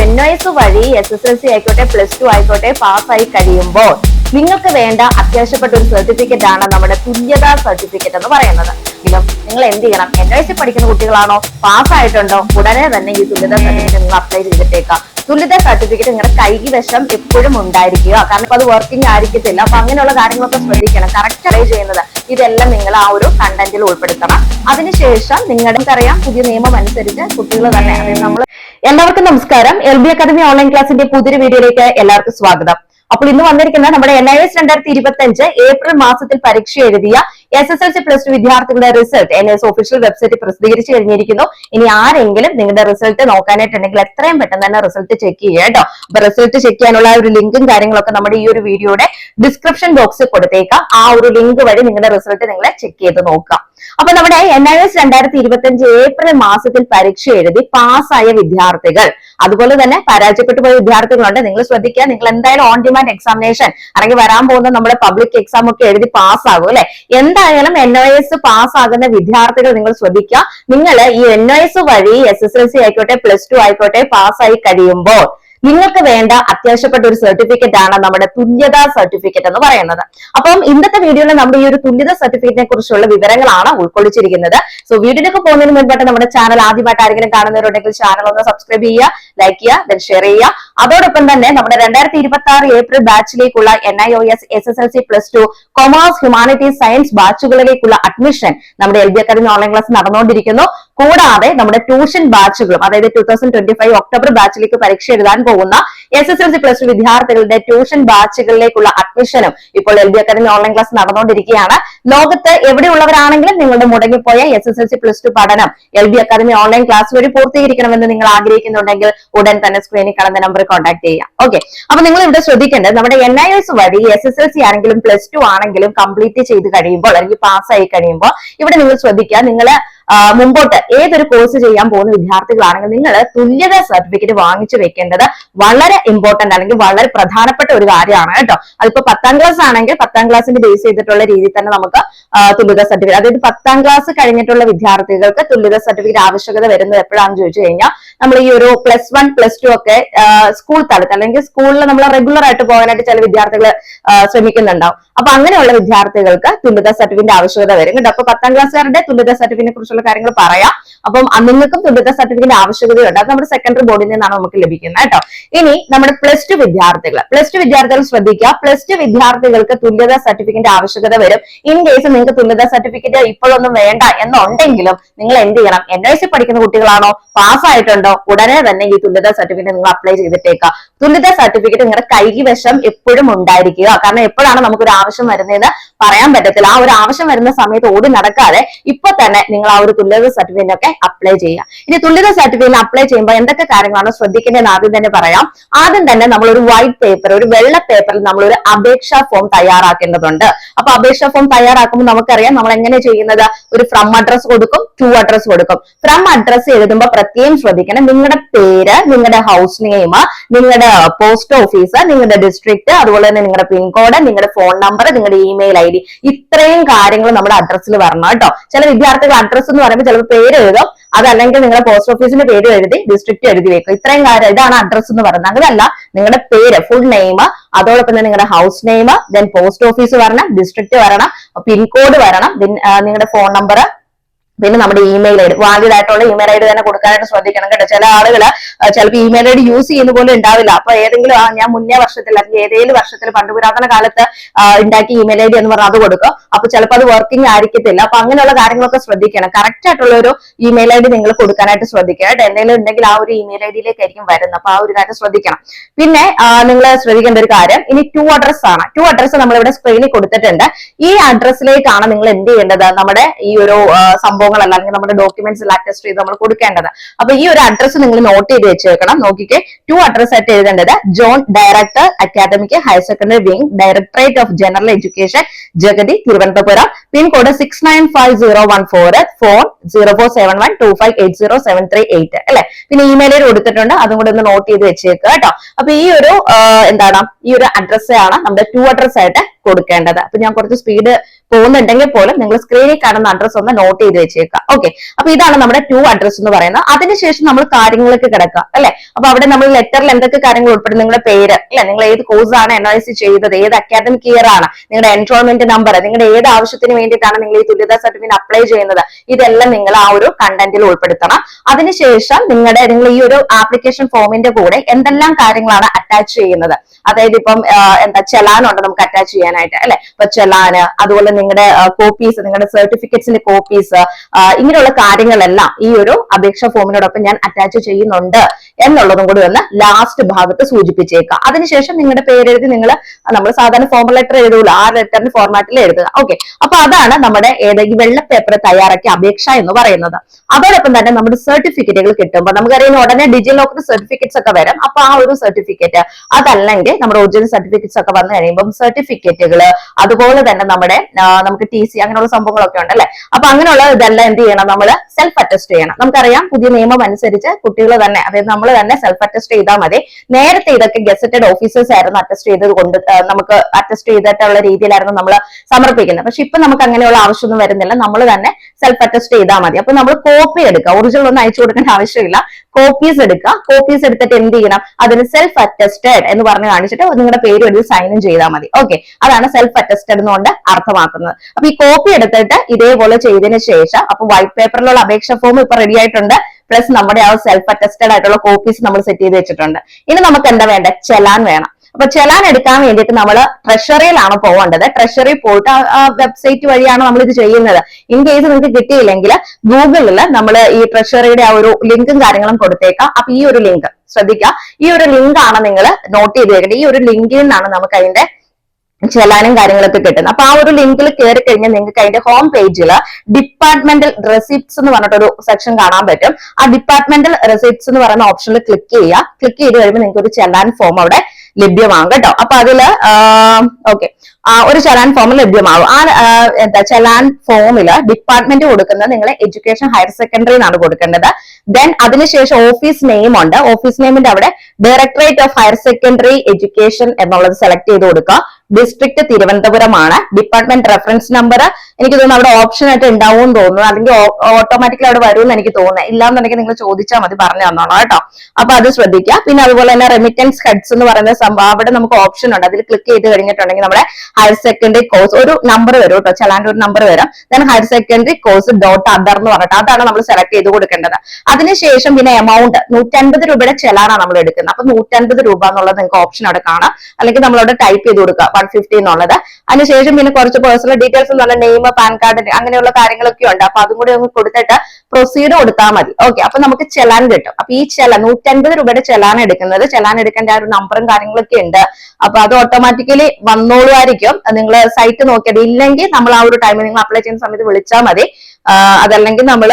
N S വഴി S S L C ആയിക്കോട്ടെ plus two ആയിക്കോട്ടെ പാസ്സായി കഴിയുമ്പോൾ നിങ്ങൾക്ക് വേണ്ട അത്യാവശ്യപ്പെട്ട ഒരു സർട്ടിഫിക്കറ്റ് ആണ് നമ്മുടെ തുല്യതാ സർട്ടിഫിക്കറ്റ് എന്ന് പറയുന്നത്. എങ്കിലും നിങ്ങൾ എന്ത് ചെയ്യണം? എൻ പഠിക്കുന്ന കുട്ടികളാണോ? പാസ്സായിട്ടുണ്ടോ ഉടനെ തന്നെ ഈ തുല്യതാ സർട്ടിഫിക്കറ്റ് നിങ്ങൾ അപ്ലൈ ചെയ്തിട്ടേക്കാം തുല്യതാ സർട്ടിഫിക്കറ്റ് നിങ്ങളുടെ കൈവശം എപ്പോഴും ഉണ്ടായിരിക്കുക. കാരണം അത് വർക്കിംഗ് ആയിരിക്കത്തില്ല. അപ്പൊ അങ്ങനെയുള്ള കാര്യങ്ങളൊക്കെ ശ്രദ്ധിക്കണം. കറക്റ്റ് അറേ ചെയ്യുന്നത് ഇതെല്ലാം നിങ്ങൾ ആ ഒരു കണ്ടന്റിൽ ഉൾപ്പെടുത്തണം. അതിനുശേഷം നിങ്ങളുടെ അറിയാം പുതിയ നിയമം അനുസരിച്ച് കുട്ടികൾ തന്നെ അതായത് നമ്മൾ എല്ലാവർക്കും നമസ്കാരം. എൽ ബി അക്കാദമി ഓൺലൈൻ ക്ലാസിന്റെ പുതിയൊരു വീഡിയോയിലേക്ക് എല്ലാവർക്കും സ്വാഗതം. അപ്പോൾ ഇന്ന് വന്നിരിക്കുന്ന നമ്മുടെ എൻ ഐ എസ് രണ്ടായിരത്തി ഇരുപത്തി അഞ്ച് ഏപ്രിൽ മാസത്തിൽ പരീക്ഷ എഴുതിയ S S L C plus two വിദ്യാർത്ഥികളുടെ result N S official website പ്രസിദ്ധീകരിച്ചു കഴിഞ്ഞിരിക്കുന്നു. ഇനി ആരെങ്കിലും നിങ്ങളുടെ റിസൾട്ട് നോക്കാനായിട്ടുണ്ടെങ്കിൽ എത്രയും പെട്ടെന്ന് തന്നെ റിസൾട്ട് ചെക്ക് ചെയ്യുക കേട്ടോ. അപ്പൊ റിസൾട്ട് ചെക്ക് ചെയ്യാനുള്ള ഒരു ലിങ്കും കാര്യങ്ങളൊക്കെ നമ്മുടെ ഈ ഒരു വീഡിയോയുടെ ഡിസ്ക്രിപ്ഷൻ ബോക്സിൽ കൊടുത്തേക്കാം. ആ ഒരു ലിങ്ക് വഴി നിങ്ങളുടെ റിസൾട്ട് നിങ്ങളെ ചെക്ക് ചെയ്ത് നോക്കാം. അപ്പൊ നമ്മുടെ എൻ ഐ എസ് രണ്ടായിരത്തി ഇരുപത്തി അഞ്ച് ഏപ്രിൽ മാസത്തിൽ പരീക്ഷ എഴുതി പാസ്സായ വിദ്യാർത്ഥികൾ. അതുപോലെ തന്നെ പരാജയപ്പെട്ടു പോയ വിദ്യാർത്ഥികളുണ്ട്. നിങ്ങൾ ശ്രദ്ധിക്കുക. നിങ്ങൾ എന്തായാലും ഓൺ ഡിമാൻഡ് എക്സാമിനേഷൻ അല്ലെങ്കിൽ വരാൻ പോകുന്ന നമ്മുടെ പബ്ലിക് എക്സാം ഒക്കെ എഴുതി പാസ്സാകും അല്ലെ? എന്തായാലും എൻ ഒ എസ് പാസ്സാകുന്ന വിദ്യാർത്ഥികൾ നിങ്ങൾ ശ്രദ്ധിക്കുക. നിങ്ങൾ ഈ എൻ ഒ എസ് വഴി എസ് എസ് എൽ സി ആയിക്കോട്ടെ പ്ലസ് ടു ആയിക്കോട്ടെ പാസ്സായി കഴിയുമ്പോൾ നിങ്ങൾക്ക് വേണ്ട അത്യാവശ്യപ്പെട്ട ഒരു സർട്ടിഫിക്കറ്റ് ആണ് നമ്മുടെ തുല്യതാ സർട്ടിഫിക്കറ്റ് എന്ന് പറയുന്നത്. അപ്പം ഇന്നത്തെ വീഡിയോയിൽ നമ്മുടെ ഈ ഒരു തുല്യത സർട്ടിഫിക്കറ്റിനെ കുറിച്ചുള്ള വിവരങ്ങളാണ് ഉൾക്കൊള്ളിച്ചിരിക്കുന്നത്. സോ വീഡിയോയിലേക്ക് പോകുന്നതിന് മുൻപായിട്ട് നമ്മുടെ ചാനൽ ആദ്യമായിട്ട് ആരെങ്കിലും കാണുന്നവരുണ്ടെങ്കിൽ ചാനൽ ഒന്ന് സബ്സ്ക്രൈബ് ചെയ്യുക ലൈക്ക് ചെയ്യുക ദെൻ ഷെയർ ചെയ്യുക. അതോടൊപ്പം തന്നെ നമ്മുടെ രണ്ടായിരത്തി ഇരുപത്തി ആറ് April ബാച്ചിലേക്കുള്ള N I O S S S L C plus two commerce humanities science ബാച്ചുകളിലേക്കുള്ള admission നമ്മുടെ L B academy online class നടന്നുകൊണ്ടിരിക്കുന്നു. കൂടാതെ നമ്മുടെ ട്യൂഷൻ ബാച്ചുകളും അതായത് two thousand twenty five October ബാച്ചിലേക്ക് പരീക്ഷ എഴുതാൻ പോകുന്ന S S L C plus two വിദ്യാർത്ഥികളുടെ ട്യൂഷൻ ബാച്ചുകളിലേക്കുള്ള അഡ്മിഷനും ഇപ്പോൾ L B academy online class നടന്നുകൊണ്ടിരിക്കുകയാണ്. ലോകത്ത് എവിടെയുള്ളവരാണെങ്കിലും നിങ്ങളുടെ മുടങ്ങിപ്പോയ S S L C plus two പഠനം L B academy online class വഴി പൂർത്തീകരിക്കണമെന്ന് നിങ്ങൾ ആഗ്രഹിക്കുന്നുണ്ടെങ്കിൽ ഉടൻ തന്നെ സ്ക്രീനിൽ കാണുന്ന നമ്പർ കോൺടാക്ട് ചെയ്യാം ഓക്കെ അപ്പൊ നിങ്ങൾ ഇവിടെ ശ്രദ്ധിക്കേണ്ടത് നമ്മുടെ എൻ ഐ എസ് വഴി എസ് എസ് എൽ സി ആണെങ്കിലും പ്ലസ് ടു ആണെങ്കിലും കംപ്ലീറ്റ് ചെയ്ത് കഴിയുമ്പോൾ അല്ലെങ്കിൽ പാസ്സായി കഴിയുമ്പോൾ ഇവിടെ നിങ്ങൾ ശ്രദ്ധിക്കുക. നിങ്ങൾ മുമ്പോട്ട് ഏതൊരു കോഴ്സ് ചെയ്യാൻ പോകുന്ന വിദ്യാർത്ഥികളാണെങ്കിൽ നിങ്ങൾ തുല്യത സർട്ടിഫിക്കറ്റ് വാങ്ങിച്ചു വെക്കേണ്ടത് വളരെ ഇമ്പോർട്ടന്റ് അല്ലെങ്കിൽ വളരെ പ്രധാനപ്പെട്ട ഒരു കാര്യമാണ് കേട്ടോ. അതിപ്പോ പത്താം ക്ലാസ് ആണെങ്കിൽ പത്താം ക്ലാസ്സിന്റെ ബേസ് ചെയ്തിട്ടുള്ള രീതിയിൽ തന്നെ നമുക്ക് തുല്യത സർട്ടിഫിക്കറ്റ് അതായത് പത്താം ക്ലാസ് കഴിഞ്ഞിട്ടുള്ള വിദ്യാർത്ഥികൾക്ക് തുല്യത സർട്ടിഫിക്കറ്റ് ആവശ്യകത വരുന്നത് എപ്പോഴാണെന്ന് ചോദിച്ചു കഴിഞ്ഞാൽ നമ്മൾ ഈ ഒരു പ്ലസ് വൺ പ്ലസ് ടു ഒക്കെ സ്കൂൾ തലത്തിൽ അല്ലെങ്കിൽ സ്കൂളിൽ നമ്മൾ റെഗുലർ ആയിട്ട് പോകാനായിട്ട് ചില വിദ്യാർത്ഥികൾ ശ്രമിക്കുന്നുണ്ടാവും. അപ്പൊ അങ്ങനെയുള്ള വിദ്യാർത്ഥികൾക്ക് തുല്യത സർട്ടിഫിക്കറ്റ് ആവശ്യകത വരും. കേട്ടോ അപ്പൊ പത്താം ക്ലാസ്സുകാരുടെ തുല്യത സർട്ടിഫിക്കറ്റിനെ കുറിച്ചുള്ള കാര്യങ്ങൾ പറയാം. അപ്പം നിങ്ങൾക്കും തുല്യത സർട്ടിഫിക്കറ്റ് ആവശ്യകതയുണ്ട്. അത് നമ്മുടെ സെക്കൻഡറി ബോർഡിൽ നിന്നാണ് നമുക്ക് ലഭിക്കുന്നത് കേട്ടോ. ഇനി നമ്മുടെ പ്ലസ് ടു വിദ്യാർത്ഥികൾ പ്ലസ് ടു വിദ്യാർത്ഥികൾ ശ്രദ്ധിക്കുക. പ്ലസ് ടു വിദ്യാർത്ഥികൾക്ക് തുല്യത സർട്ടിഫിക്കറ്റ് ആവശ്യകത വരും. ഇൻ കേസ് നിങ്ങൾക്ക് തുല്യത സർട്ടിഫിക്കറ്റ് ഇപ്പോഴൊന്നും വേണ്ട എന്നുണ്ടെങ്കിലും നിങ്ങൾ എന്ത് ചെയ്യണം? എൻ ഐ സി പഠിക്കുന്ന കുട്ടികളാണോ? പാസ് ആയിട്ടുണ്ടോ? ഉടനെ തന്നെ ഈ തുല്യത സർട്ടിഫിക്കറ്റ് നിങ്ങൾ അപ്ലൈ ചെയ്തിട്ടേക്കുക തുല്യത സർട്ടിഫിക്കറ്റ് നിങ്ങളുടെ കൈവശം എപ്പോഴും ഉണ്ടായിരിക്കുക. കാരണം എപ്പോഴാണ് നമുക്കൊരു ആവശ്യം വരുന്നതെന്ന് പറയാൻ പറ്റത്തില്ല. ആ ഒരു ആവശ്യം വരുന്ന സമയത്ത് ഓടി നടക്കാതെ ഇപ്പൊ തന്നെ നിങ്ങൾ ആ ഒരു തുല്യത സർട്ടിഫിക്കറ്റ് ഒക്കെ അപ്ലൈ ചെയ്യുക. ഇനി തുല്യത സർട്ടിഫിക്കറ്റ് അപ്ലൈ ചെയ്യുമ്പോൾ എന്തൊക്കെ കാര്യങ്ങളാണ് ശ്രദ്ധിക്കേണ്ടതെന്ന് ആദ്യം തന്നെ പറയാം. ആദ്യം തന്നെ നമ്മൾ ഒരു വൈറ്റ് പേപ്പർ ഒരു വെള്ള പേപ്പറിൽ നമ്മൾ ഒരു അപേക്ഷാ ഫോം തയ്യാറാക്കേണ്ടതുണ്ട്. അപ്പൊ അപേക്ഷാ ഫോം തയ്യാറാക്കുമ്പോൾ നമുക്കറിയാം നമ്മൾ എങ്ങനെ ചെയ്യുന്നത്? ഒരു ഫ്രം അഡ്രസ് കൊടുക്കും ടു അഡ്രസ് കൊടുക്കും. ഫ്രം അഡ്രസ് എഴുതുമ്പോൾ പ്രത്യേകം ശ്രദ്ധിക്കണം. നിങ്ങളുടെ പേര് നിങ്ങളുടെ ഹൗസ് നെയിം നിങ്ങളുടെ പോസ്റ്റ് ഓഫീസ് നിങ്ങളുടെ ഡിസ്ട്രിക്ട് അതുപോലെ തന്നെ നിങ്ങളുടെ പിൻകോഡ് നിങ്ങളുടെ ഫോൺ നമ്പർ നിങ്ങളുടെ ഇമെയിൽ ഐ ഡി ഇത്രയും കാര്യങ്ങൾ നമ്മുടെ അഡ്രസ്സിൽ വരണം കേട്ടോ. ചില വിദ്യാർത്ഥികൾ അഡ്രസ്സ് എന്ന് പറയുമ്പോൾ ചിലപ്പോൾ പേര് എഴുതും. അതല്ലെങ്കിൽ നിങ്ങളുടെ പോസ്റ്റ് ഓഫീസിന്റെ പേര് എഴുതി ഡിസ്ട്രിക്ട് എഴുതി വെക്കും. ഇത്രയും കാര്യം ഇതാണ് അഡ്രസ്സ് എന്ന് പറയുന്നത്. അങ്ങനെയല്ല നിങ്ങളുടെ പേര് ഫുൾ നെയിം അതോടൊപ്പം തന്നെ നിങ്ങളുടെ house name then post office വരണം ഡിസ്ട്രിക്ട് വരണം പിൻകോഡ് വരണം നിങ്ങളുടെ ഫോൺ നമ്പർ പിന്നെ നമ്മുടെ ഇമെയിൽ ഐ ഡി വാലിഡ് ആയിട്ടുള്ള ഇമെയിൽ ഐ ഡി തന്നെ കൊടുക്കാനായിട്ട് ശ്രദ്ധിക്കണം കേട്ടോ. ചില ആളുകൾ ചിലപ്പോൾ ഇമെയിൽ ഐ ഡി യൂസ് ചെയ്യുന്ന പോലും ഉണ്ടാവില്ല. അപ്പൊ ഏതെങ്കിലും ഞാൻ മുന്നേ വർഷത്തിൽ അല്ലെങ്കിൽ ഏതെങ്കിലും വർഷത്തിൽ പണ്ട് പുരാതന കാലത്ത് ഉണ്ടാക്കിയ ഇമെയിൽ ഐ ഡി എന്ന് പറഞ്ഞാൽ അത് കൊടുക്കും അപ്പൊ ചിലപ്പോൾ അത് വർക്കിംഗ് ആയിരിക്കത്തില്ല. അപ്പൊ അങ്ങനെയുള്ള കാര്യങ്ങളൊക്കെ ശ്രദ്ധിക്കണം. കറക്റ്റ് ആയിട്ടുള്ള ഒരു ഇമെയിൽ ഐ ഡി നിങ്ങൾ കൊടുക്കാനായിട്ട് ശ്രദ്ധിക്കുക കേട്ടോ. എന്തെങ്കിലും ഉണ്ടെങ്കിൽ ആ ഒരു ഇമെയിൽ ഐ ഡിയിലേക്കായിരിക്കും വരുന്നത്. അപ്പൊ ആ ഒരു കാര്യം ശ്രദ്ധിക്കണം. പിന്നെ നിങ്ങൾ ശ്രദ്ധിക്കേണ്ട ഒരു കാര്യം ഇനി ടു അഡ്രസ് ആണ്. ടു അഡ്രസ് നമ്മൾ ഇവിടെ സ്ക്രീനിൽ കൊടുത്തിട്ടുണ്ട്. ഈ അഡ്രസ്സിലേക്കാണ് നിങ്ങൾ എന്ത് ചെയ്യേണ്ടത്? നമ്മുടെ ഈ ഒരു ആ, സംഭവങ്ങളല്ല അല്ലെങ്കിൽ നമ്മുടെ ഡോക്യുമെന്റ്സ് എല്ലാം അറ്റസ്റ്റ് ചെയ്ത് നമ്മൾ കൊടുക്കേണ്ടത്. അപ്പൊ ഈ ഒരു അഡ്രസ്സ് നിങ്ങൾ നോട്ട് ചെയ്ത് വെച്ചേക്കണം. നോക്കിക്കേ ടു അഡ്രസ് ആയിട്ട് എഴുതേണ്ടത് joint director academic higher secondary wing directorate of general education Jagathy Thiruvananthapuram pin code six nine five zero one four phone zero four seven one two five eight zero seven three eight അല്ലെ? പിന്നെ email കൊടുത്തിട്ടുണ്ട്. അതും കൂടെ ഒന്ന് not ചെയ്ത് വെച്ചേക്കുക കേട്ടോ. അപ്പൊ ഈ ഒരു എന്താണ്? ഈ ഒരു അഡ്രസ്സാണ് നമ്മുടെ ടു അഡ്രസ് ആയിട്ട് കൊടുക്കേണ്ടത്. അപ്പൊ ഞാൻ കുറച്ച് സ്പീഡ് പോകുന്നുണ്ടെങ്കിൽ പോലും നിങ്ങൾ സ്ക്രീനിൽ കാണുന്ന അഡ്രസ് ഒന്ന് നോട്ട് ചെയ്ത് വെച്ചേക്കുക. ഓക്കെ അപ്പൊ ഇതാണ് നമ്മുടെ ടു അഡ്രസ് എന്ന് പറയുന്നത്. അതിനുശേഷം നമ്മൾ കാര്യങ്ങൾക്ക് കിടക്കുക അല്ലെ? അപ്പൊ അവിടെ നമ്മൾ ലെറ്ററിൽ എന്തൊക്കെ കാര്യങ്ങൾ ഉൾപ്പെടും നിങ്ങളുടെ പേര് അല്ലെ? നിങ്ങൾ ഏത് കോഴ്സ് ആണ് എൻ ചെയ്തത്? ഏത് അക്കാദമിക് ഇയർ ആണ്? നിങ്ങളുടെ എൻറോൾമെന്റ് നമ്പർ നിങ്ങളുടെ ഏത് ആവശ്യത്തിന് വേണ്ടിയിട്ടാണ് നിങ്ങൾ ഈ തുല്യതാ സർട്ടിഫിക്കറ്റ് അപ്ലൈ ചെയ്യുന്നത്? ഇതെല്ലാം നിങ്ങൾ ആ ഒരു കണ്ടന്റിൽ ഉൾപ്പെടുത്തണം. അതിനുശേഷം നിങ്ങളുടെ നിങ്ങൾ ഈ ഒരു ആപ്ലിക്കേഷൻ ഫോമിന്റെ കൂടെ എന്തെല്ലാം കാര്യങ്ങളാണ് അറ്റാച്ച് ചെയ്യുന്നത്? അതായത് ഇപ്പം എന്താ ചെലാനുണ്ട് നമുക്ക് അറ്റാച്ച് ചെയ്യാനായിട്ട് അല്ലെ? ഇപ്പൊ ചെലാന് അതുപോലെ നിങ്ങളുടെ കോപ്പീസ് നിങ്ങളുടെ സർട്ടിഫിക്കറ്റ്സിന്റെ കോപ്പീസ് ഇങ്ങനെയുള്ള കാര്യങ്ങളെല്ലാം ഈ ഒരു അപേക്ഷ ഫോമിനോടൊപ്പം ഞാൻ അറ്റാച്ച് ചെയ്യുന്നുണ്ട് എന്നുള്ളതും കൂടി ഒന്ന് ലാസ്റ്റ് ഭാഗത്ത് സൂചിപ്പിച്ചേക്കുക അതിനുശേഷം നിങ്ങളുടെ പേരെഴുതി നിങ്ങൾ നമ്മൾ സാധാരണ ഫോമൽ ലെറ്റർ എഴുതൂല ആ ലെറ്ററിന്റെ ഫോർമാറ്റിൽ എഴുതുക. ഓക്കെ അപ്പൊ അതാണ് നമ്മുടെ ഏതെങ്കിലും വെള്ള പേപ്പർ തയ്യാറാക്കിയ അപേക്ഷ എന്ന് പറയുന്നത്. അതോടൊപ്പം തന്നെ നമ്മുടെ സർട്ടിഫിക്കറ്റുകൾ കിട്ടുമ്പോൾ നമുക്കറിയാം ഉടനെ ഡിജി ലോക്കർ സർട്ടിഫിക്കറ്റ്സ് ഒക്കെ വരും. അപ്പൊ ആ ഒരു സർട്ടിഫിക്കറ്റ് അതല്ലെങ്കിൽ നമ്മുടെ ഒറിജിനൽ സർട്ടിഫിക്കറ്റ്സ് ഒക്കെ വന്നു കഴിയുമ്പോൾ സർട്ടിഫിക്കറ്റുകൾ അതുപോലെ തന്നെ നമ്മുടെ നമുക്ക് ടി സി അങ്ങനെയുള്ള സംഭവങ്ങളൊക്കെ ഉണ്ട് അല്ലെ അപ്പൊ അങ്ങനെയുള്ള ഇതെല്ലാം എന്ത് ചെയ്യണം? നമ്മൾ സെൽഫ് അറ്റസ്റ്റ് ചെയ്യണം. നമുക്കറിയാം പുതിയ നിയമം അനുസരിച്ച് കുട്ടികൾ തന്നെ അതായത് നമ്മൾ തന്നെ സെൽഫ് അറ്റസ്റ്റ് ചെയ്താൽ മതി. നേരത്തെ ഇതൊക്കെ ഗസറ്റഡ് ഓഫീസേഴ്സ് ആയിരുന്നു അറ്റസ്റ്റ് ചെയ്തത് കൊണ്ട് നമുക്ക് അറ്റസ്റ്റ് ചെയ്തിട്ടുള്ള രീതിയിലായിരുന്നു നമ്മൾ സമർപ്പിക്കുന്നത്. പക്ഷെ ഇപ്പൊ നമുക്ക് അങ്ങനെയുള്ള ആവശ്യമൊന്നും വരുന്നില്ല. നമ്മൾ തന്നെ സെൽഫ് അറ്റസ്റ്റ് ചെയ്താൽ മതി. അപ്പൊ നമ്മൾ കോപ്പി എടുക്കുക. ഒറിജിനൽ ഒന്നും അയച്ചു കൊടുക്കേണ്ട ആവശ്യമില്ല. കോപ്പീസ് എടുക്കുക. കോപ്പീസ് എടുത്തിട്ട് എന്ത് ചെയ്യണം? അതിന് സെൽഫ് അറ്റസ്റ്റഡ് എന്ന് പറഞ്ഞ് കാണിച്ചിട്ട് നിങ്ങളുടെ പേര് എഴുതി സൈനും ചെയ്താൽ മതി. ഓക്കെ അതാണ് സെൽഫ് അറ്റസ്റ്റഡ് എന്നുകൊണ്ട് അർത്ഥമാക്കുന്നത്. അപ്പൊ ഈ കോപ്പി എടുത്തിട്ട് ഇതേപോലെ ചെയ്തതിന് ശേഷം അപ്പൊ വൈറ്റ് പേപ്പറിലുള്ള അപേക്ഷ ഫോം ഇപ്പൊ റെഡി ആയിട്ടുണ്ട്. പ്ലസ് നമ്മുടെ ആ സെൽഫ് അറ്റസ്റ്റഡ് ആയിട്ടുള്ള കോപ്പീസ് നമ്മൾ സെറ്റ് ചെയ്ത് വെച്ചിട്ടുണ്ട്. ഇനി നമുക്ക് എന്താ വേണ്ട? ചെലാൻ വേണം. അപ്പൊ ചെലാൻ എടുക്കാൻ വേണ്ടിയിട്ട് നമ്മൾ ട്രഷറിയിലാണ് പോകേണ്ടത്. ട്രഷറി പോയിട്ട് ആ വെബ്സൈറ്റ് വഴിയാണ് നമ്മൾ ഇത് ചെയ്യുന്നത്. ഇൻ കേസ് നിങ്ങൾക്ക് കിട്ടിയില്ലെങ്കിൽ ഗൂഗിളിൽ നമ്മൾ ഈ ട്രഷറിയുടെ ആ ഒരു ലിങ്കും കാര്യങ്ങളും കൊടുത്തേക്കാം. അപ്പൊ ഈ ഒരു ലിങ്ക് ശ്രദ്ധിക്കുക. ഈ ഒരു ലിങ്ക് ആണ് നിങ്ങൾ നോട്ട് ചെയ്ത് വെക്കേണ്ടത്. ഈ ഒരു ലിങ്കിൽ നിന്നാണ് നമുക്ക് അതിന്റെ ചെലാനും കാര്യങ്ങളൊക്കെ കിട്ടുന്നത്. അപ്പൊ ആ ഒരു ലിങ്കിൽ കയറി കഴിഞ്ഞാൽ നിങ്ങൾക്ക് അതിന്റെ ഹോം പേജിൽ ഡിപ്പാർട്ട്മെന്റൽ റെസിപ്റ്റ്സ് എന്ന് പറഞ്ഞിട്ടൊരു സെക്ഷൻ കാണാൻ പറ്റും. ആ ഡിപ്പാർട്ട്മെന്റൽ റെസിപ്റ്റ്സ് എന്ന് പറയുന്ന ഓപ്ഷനിൽ ക്ലിക്ക് ചെയ്യുക. ക്ലിക്ക് ചെയ്ത് കഴിയുമ്പോൾ നിങ്ങൾക്ക് ഒരു ചെല്ലാൻ ഫോം അവിടെ ലഭ്യമാകും കേട്ടോ. അപ്പൊ അതിൽ ഓക്കെ ഒരു ചെലാൻ ഫോം ലഭ്യമാകും ആ, എന്താ ചെലാൻ ഫോമിൽ ഡിപ്പാർട്ട്മെന്റ് കൊടുക്കുന്നത് നിങ്ങൾ എഡ്യൂക്കേഷൻ ഹയർ സെക്കൻഡറി എന്നാണ് കൊടുക്കേണ്ടത്. ദെൻ അതിനുശേഷം ഓഫീസ് നെയിം ഉണ്ട്. ഓഫീസ് നെയിമിന്റെ അവിടെ directorate of higher secondary education എന്നുള്ളത് സെലക്ട് ചെയ്ത് കൊടുക്കുക. ഡിസ്ട്രിക്ട് തിരുവനന്തപുരമാണ്. ഡിപ്പാർട്ട്മെന്റ് റെഫറൻസ് നമ്പർ എനിക്ക് തോന്നുന്നു അവിടെ ഓപ്ഷൻ ആയിട്ട് ഉണ്ടാവും തോന്നുന്നു. അല്ലെങ്കിൽ ഓട്ടോമാറ്റിക്കലി അവിടെ വരുമെന്ന് എനിക്ക് തോന്നുന്നത് ഇല്ലാന്നുണ്ടെങ്കിൽ നിങ്ങൾ ചോദിച്ചാൽ മതി പറഞ്ഞു തന്നോളാം കേട്ടോ. അപ്പൊ അത് ശ്രദ്ധിക്കുക. പിന്നെ അതുപോലെ തന്നെ റെമിറ്റൻസ് ഹെഡ്സ് എന്ന് പറയുന്ന സംഭവം അവിടെ നമുക്ക് ഓപ്ഷൻ ഉണ്ട്. അതിൽ ക്ലിക്ക് ചെയ്ത് കഴിഞ്ഞിട്ടുണ്ടെങ്കിൽ നമ്മുടെ ഹയർ സെക്കൻഡറി കോഴ്സ് ഒരു നമ്പർ വരും കേട്ടോ. ചലാന്റെ ഒരു നമ്പർ വരും. Then higher secondary course dot other എന്ന് പറഞ്ഞിട്ട് അതാണ് നമ്മൾ സെലക്ട് ചെയ്ത് കൊടുക്കേണ്ടത്. അതിനുശേഷം പിന്നെ എമൗണ്ട് നൂറ്റൻപത് രൂപയുടെ ചെലാനാണ് നമ്മൾ എടുക്കുന്നത്. അപ്പൊ നൂറ്റൻപത് രൂപ എന്നുള്ളത് നിങ്ങൾക്ക് ഓപ്ഷൻ അവിടെ കാണാം. അല്ലെങ്കിൽ നമ്മളവിടെ ടൈപ്പ് ചെയ്ത് കൊടുക്കുക വൺ ഫിഫ്റ്റി എന്നുള്ളത്. അതിനുശേഷം പിന്നെ കുറച്ച് പേഴ്സണൽ ഡീറ്റെയിൽസ് എന്നുള്ള നെയിം പാൻ കാർഡ് അങ്ങനെയുള്ള കാര്യങ്ങളൊക്കെ ഉണ്ട്. അപ്പൊ അതും കൂടി ഒന്ന് കൊടുത്തിട്ട് പ്രൊസീഡ് കൊടുത്താൽ മതി. ഓക്കെ അപ്പൊ നമുക്ക് ചെലാൻ കിട്ടും. അപ്പൊ ഈ ചെല നൂറ്റൻപത് രൂപയുടെ ചെലാൻ എടുക്കുന്നത്. ചെലാൻ എടുക്കേണ്ട ആ ഒരു നമ്പറും കാര്യങ്ങളൊക്കെ ഉണ്ട്. അപ്പൊ അത് ഓട്ടോമാറ്റിക്കലി വന്നോളുമായിരിക്കും. നിങ്ങൾ സൈറ്റ് നോക്കിയത് ഇല്ലെങ്കിൽ നമ്മൾ ആ ഒരു ടൈമിൽ നിങ്ങൾ അപ്ലൈ ചെയ്യുന്ന സമയത്ത് വിളിച്ചാൽ മതി. അതല്ലെങ്കിൽ നമ്മൾ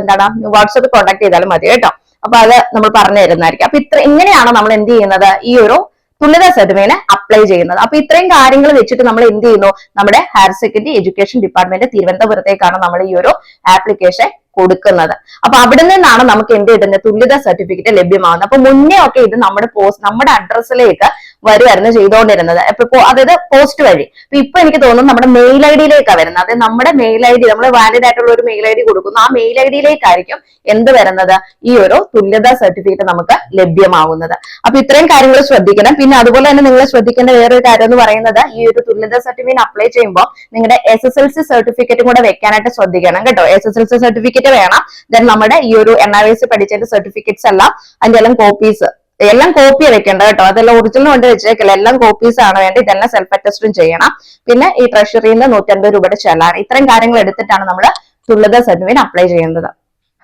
എന്താണ് വാട്സപ്പ് കോൺടാക്ട് ചെയ്താലും മതി കേട്ടോ. അപ്പൊ അത് നമ്മൾ പറഞ്ഞു തരുന്നതായിരിക്കും. അപ്പൊ ഇത്ര ഇങ്ങനെയാണ് നമ്മൾ എന്ത് ചെയ്യുന്നത്? ഈ ഒരു തുല്യതാ സർട്ടിഫിക്കറ്റിന് അപ്ലൈ ചെയ്യുന്നത്. അപ്പൊ ഇത്രയും കാര്യങ്ങൾ വെച്ചിട്ട് നമ്മൾ എന്ത് ചെയ്യുന്നു? നമ്മുടെ ഹയർ സെക്കൻഡറി എഡ്യൂക്കേഷൻ ഡിപ്പാർട്ട്മെന്റ് തിരുവനന്തപുരത്തേക്കാണ് നമ്മൾ ഈ ഒരു ആപ്ലിക്കേഷൻ കൊടുക്കുന്നത്. അപ്പൊ അവിടെ നിന്നാണ് നമുക്ക് എന്ത് കിട്ടുന്നത് തുല്യത സർട്ടിഫിക്കറ്റ് ലഭ്യമാകുന്നത്. അപ്പൊ മുന്നേ ഒക്കെ ഇത് നമ്മുടെ പോസ്റ്റ് നമ്മുടെ അഡ്രസ്സിലേക്ക് വരുമായിരുന്നു ചെയ്തുകൊണ്ടിരുന്നത്. അപ്പൊ അതായത് പോസ്റ്റ് വഴി. അപ്പൊ ഇപ്പൊ എനിക്ക് തോന്നുന്നു നമ്മുടെ മെയിൽ ഐ ഡിയിലേക്കാണ് വരുന്നത്. അതായത് നമ്മുടെ മെയിൽ ഐ ഡി നമ്മൾ വാലിഡ് ആയിട്ടുള്ള ഒരു മെയിൽ ഐ ഡി കൊടുക്കുന്നു. ആ മെയിൽ ഐ ഡിയിലേക്കായിരിക്കും എന്ത് വരുന്നത്? ഈ ഒരു തുല്യതാ സർട്ടിഫിക്കറ്റ് നമുക്ക് ലഭ്യമാകുന്നത് അപ്പൊ ഇത്രയും കാര്യങ്ങൾ ശ്രദ്ധിക്കണം. പിന്നെ അതുപോലെ തന്നെ നിങ്ങൾ ശ്രദ്ധിക്കേണ്ട വേറൊരു കാര്യം എന്ന് പറയുന്നത് ഈ ഒരു തുല്യതാ സർട്ടിഫിക്കറ്റ് അപ്ലൈ ചെയ്യുമ്പോൾ നിങ്ങളുടെ എസ് എസ് എൽ സി സർട്ടിഫിക്കറ്റും കൂടെ വെക്കാനായിട്ട് ശ്രദ്ധിക്കണം കേട്ടോ. S S L C certificate വേണം. ദെൻ നമ്മുടെ ഈ ഒരു എൻ ഐ എസ് പഠിച്ചതിന്റെ സർട്ടിഫിക്കറ്റ്സ് എല്ലാം അതിന്റെ എല്ലാം കോപ്പീസ് എല്ലാം കോപ്പി വെക്കേണ്ട കേട്ടോ. അതെല്ലാം ഒറിജിനൽ കൊണ്ട് വെച്ചേക്കില്ല. എല്ലാം കോപ്പീസ് ആണ് വേണ്ടി ഇതെല്ലാം സെൽഫ് അറ്റസ്റ്റും ചെയ്യണം. പിന്നെ ഈ ട്രഷറിയിൽ നിന്ന് നൂറ്റൻപത് രൂപയുടെ ചെലാണ് ഇത്രയും കാര്യങ്ങൾ എടുത്തിട്ടാണ് നമ്മൾ തുല്യത സർട്ടിഫിക്കറ്റ് അപ്ലൈ ചെയ്യുന്നത്.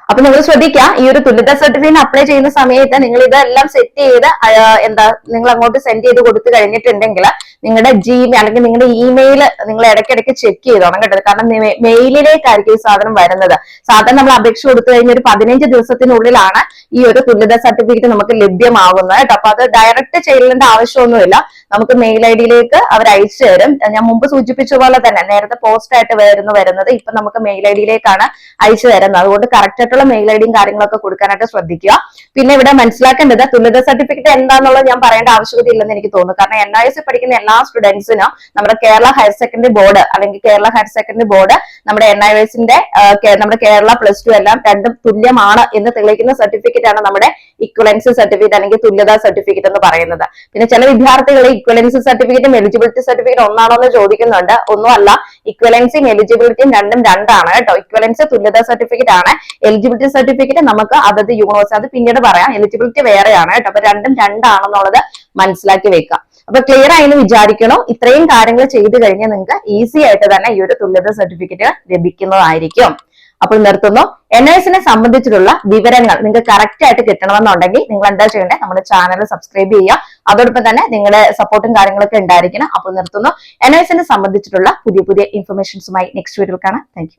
അപ്പൊ നിങ്ങൾ ശ്രദ്ധിക്കുക ഈ ഒരു തുല്യത സർട്ടിഫിക്കറ്റ് അപ്ലൈ ചെയ്യുന്ന സമയത്ത് നിങ്ങൾ ഇതെല്ലാം സെറ്റ് ചെയ്ത് എന്താ നിങ്ങൾ അങ്ങോട്ട് സെൻഡ് ചെയ്ത് കൊടുത്തു കഴിഞ്ഞിട്ടുണ്ടെങ്കിൽ നിങ്ങളുടെ ജിമെയിൽ അല്ലെങ്കിൽ നിങ്ങളുടെ ഇമെയിൽ നിങ്ങൾ ഇടയ്ക്കിടയ്ക്ക് ചെക്ക് ചെയ്തോണം കേട്ടത് കാരണം മെയിലിലേക്കായിരിക്കും ഈ സാധനം വരുന്നത്. സാധാരണ നമ്മൾ അപേക്ഷ കൊടുത്തു കഴിഞ്ഞ ഒരു പതിനഞ്ച് ദിവസത്തിനുള്ളിലാണ് ഈ ഒരു തുല്യത സർട്ടിഫിക്കറ്റ് നമുക്ക് ലഭ്യമാകുന്നത് കേട്ടോ. അപ്പൊ അത് ഡയറക്റ്റ് ചെയ്യേണ്ട ആവശ്യമൊന്നുമില്ല. നമുക്ക് മെയിൽ ഐ ഡിയിലേക്ക് അവർ അയച്ചു തരും. ഞാൻ മുമ്പ് സൂചിപ്പിച്ച പോലെ തന്നെ നേരത്തെ പോസ്റ്റ് ആയിട്ട് വരുന്നു വരുന്നത് ഇപ്പൊ നമുക്ക് മെയിൽ ഐ ഡിയിലേക്കാണ് അയച്ചു തരുന്നത്. അതുകൊണ്ട് കറക്റ്റ് ആയിട്ടുള്ള മെയിൽ ഐ ഡിയും കാര്യങ്ങളൊക്കെ കൊടുക്കാനായിട്ട് ശ്രദ്ധിക്കുക. പിന്നെ ഇവിടെ മനസ്സിലാക്കേണ്ടത് തുല്യത സർട്ടിഫിക്കറ്റ് എന്താണെന്നുള്ളത് ഞാൻ പറയേണ്ട ആവശ്യകത ഇല്ലെന്ന് എനിക്ക് തോന്നുന്നു. കാരണം എൻ ഐ എസ് പഠിക്കുന്ന എല്ലാ സ്റ്റുഡൻസിനും നമ്മുടെ കേരള ഹയർ സെക്കൻഡറി ബോർഡ് അല്ലെങ്കിൽ കേരള ഹയർ സെക്കൻഡറി ബോർഡ് നമ്മുടെ എൻ ഐ എസിന്റെ നമ്മുടെ കേരള പ്ലസ് ടു എല്ലാം രണ്ടും തുല്യമാണ് എന്ന് തെളിയിക്കുന്ന സർട്ടിഫിക്കറ്റ് ആണ് നമ്മുടെ ഇക്വലൻസ് സർട്ടിഫിക്കറ്റ് അല്ലെങ്കിൽ തുല്യതാ സർട്ടിഫിക്കറ്റ് എന്ന് പറയുന്നത്. പിന്നെ ചില വിദ്യാർത്ഥികൾ ഇക്വലൻസ് സർട്ടിഫിക്കറ്റും എലിജിബിലിറ്റി സർട്ടിഫിക്കറ്റ് ഒന്നാണോ എന്ന് ചോദിക്കുന്നുണ്ട്. ഒന്നുമല്ല ഇക്വലൻസിയും എലിജിബിലിറ്റിയും രണ്ടും രണ്ടാണ് കേട്ടോ. ഇക്വലൻസ് തുല്യതാ സർട്ടിഫിക്കറ്റ് ആണ്. എലിജിബിലിറ്റി സർട്ടിഫിക്കറ്റ് നമുക്ക് അതത് യൂണിവേഴ്സിറ്റി അത് പിന്നീട് പറയാം. എലിജിബിലിറ്റി വേറെയാണ് കേട്ടോ. അപ്പൊ രണ്ടും രണ്ടാണെന്നുള്ളത് മനസ്സിലാക്കി വെക്കാം. അപ്പൊ ക്ലിയർ ആയിരുന്നു വിചാരിക്കണോ? ഇത്രയും കാര്യങ്ങൾ ചെയ്തു കഴിഞ്ഞാൽ നിങ്ങൾക്ക് ഈസി ആയിട്ട് തന്നെ ഈ ഒരു തുല്യത സർട്ടിഫിക്കറ്റ് ലഭിക്കുന്നതായിരിക്കും. അപ്പോൾ നിർത്തുന്നു. എൻ എസിനെ സംബന്ധിച്ചിട്ടുള്ള വിവരങ്ങൾ നിങ്ങൾക്ക് കറക്റ്റ് ആയിട്ട് കിട്ടണമെന്നുണ്ടെങ്കിൽ നിങ്ങൾ എന്താ ചെയ്യേണ്ടത് നമ്മുടെ ചാനൽ സബ്സ്ക്രൈബ് ചെയ്യുക. അതോടൊപ്പം തന്നെ നിങ്ങളുടെ സപ്പോർട്ടും കാര്യങ്ങളൊക്കെ ഉണ്ടായിരിക്കണം. അപ്പോൾ നിർത്തുന്നു. എൻ എസിനെ സംബന്ധിച്ചിട്ടുള്ള പുതിയ പുതിയ ഇൻഫർമേഷൻസുമായി നെക്സ്റ്റ് വീഡിയോയിൽ കാണാം. താങ്ക്